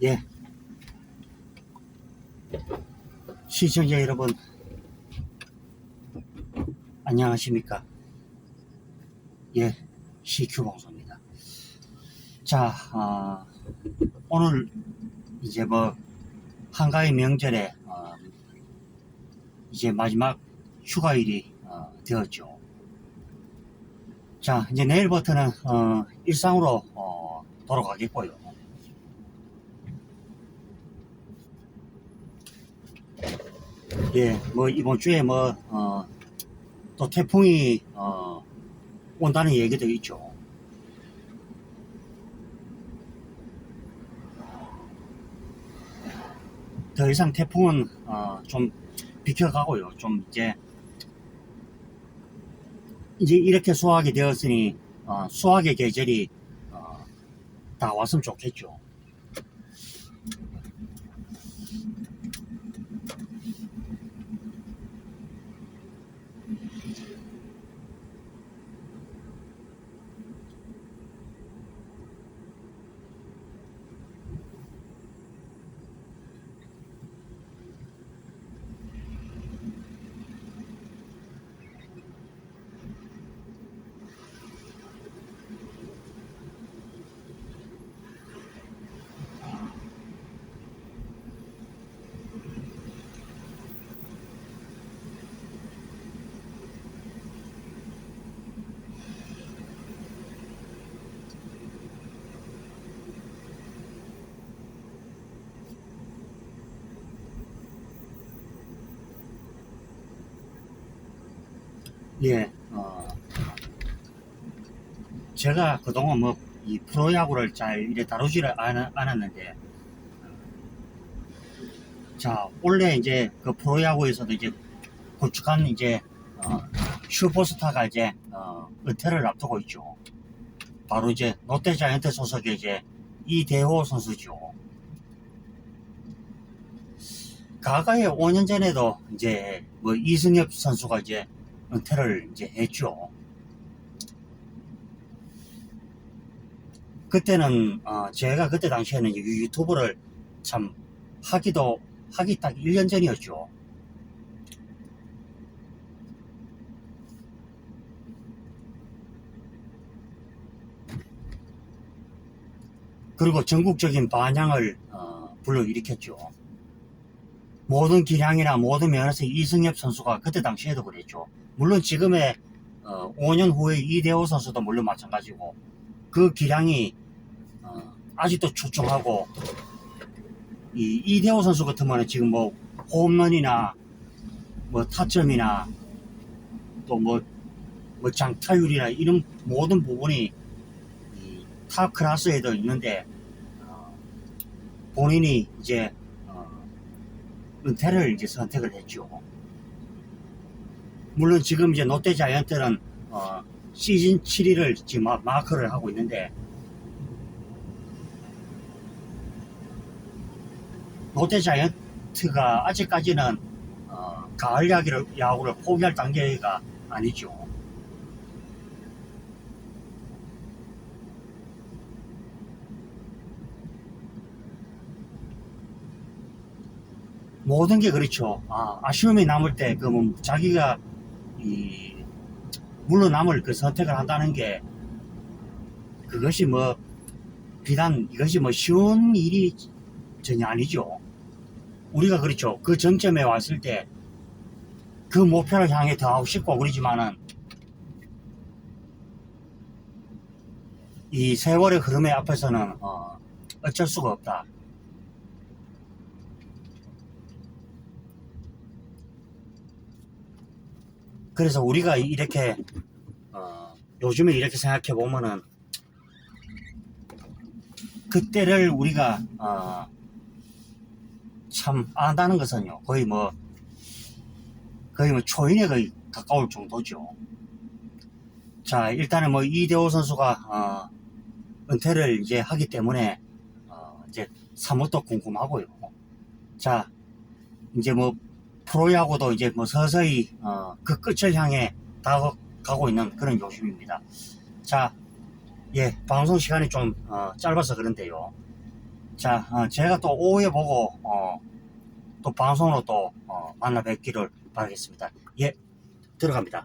예. 시청자 여러분, 안녕하십니까? 예, CQ 방송입니다. 자, 아, 오늘 이제 뭐 한가위 명절에 어, 이제 마지막 휴가일이 어, 되었죠. 자, 이제 내일부터는 어, 일상으로 어, 돌아가겠고요. 예, 뭐 이번 주에 뭐 어, 또 태풍이 어, 온다는 얘기도 있죠. 더 이상 태풍은 어, 좀 비켜가고요. 좀 이제 이제 이렇게 수확이 되었으니 어, 수확의 계절이 어, 다 왔으면 좋겠죠. 예, 어, 제가 그동안 뭐, 이 프로야구를 잘 이래 다루지를 않, 않았는데, 자, 원래 이제 그 프로야구에서도 이제 고축한 이제, 어, 슈퍼스타가 이제, 어, 은퇴를 앞두고 있죠. 바로 이제 롯데 자이언트 소속의 이제 이대호 선수죠. 가가에 5년 전에도 이제 뭐 이승엽 선수가 이제 은퇴를 이제 했죠. 그때는 어, 제가 그때 당시에는 이 유튜브를 참 하기도 하기 딱 1년 전이었죠. 그리고 전국적인 반향을 어, 불러일으켰죠. 모든 기량이나 모든 면에서 이승엽 선수가 그때 당시에도 그랬죠. 물론 지금의 어, 5년 후에 이대호 선수도 물론 마찬가지고 그 기량이 어, 아직도 출중하고 이 이대호 선수 같으면 지금 뭐 홈런이나 뭐 타점이나 또뭐 뭐 장타율이나 이런 모든 부분이 이탑 클래스에도 있는데 어, 본인이 이제 어, 은퇴를 이제 선택을 했죠. 물론 지금 이제 롯데 자이언트는 어, 시즌 7위를 지금 마- 마크를 하고 있는데 롯데 자이언트가 아직까지는 어, 가을 야구를, 야구를 포기할 단계가 아니죠. 모든 게 그렇죠. 아, 아쉬움이 남을 때, 그, 뭐, 자기가, 이, 물러남을 그 선택을 한다는 게, 그것이 뭐, 비단 이것이 뭐 쉬운 일이 전혀 아니죠. 우리가 그렇죠. 그 정점에 왔을 때, 그 목표를 향해 더 하고 싶고 그러지만은, 이 세월의 흐름의 앞에서는, 어, 어쩔 수가 없다. 그래서 우리가 이렇게 어, 요즘에 이렇게 생각해 보면은 그때를 우리가 어, 참 안다는 것은요 거의 뭐 거의 뭐 초인에 거의 가까울 정도죠. 자 일단은 뭐 이대호 선수가 어, 은퇴를 이제 하기 때문에 어, 이제 사뭇도 궁금하고요. 자 이제 뭐 프로야구도 이제 뭐 서서히 어, 그 끝을 향해 다가가고 있는 그런 요즘입니다. 자, 예, 방송 시간이 좀 어, 짧아서 그런데요. 자, 어, 제가 또 오후에 보고, 어, 또 방송으로 또, 어, 만나 뵙기를 바라겠습니다. 예, 들어갑니다.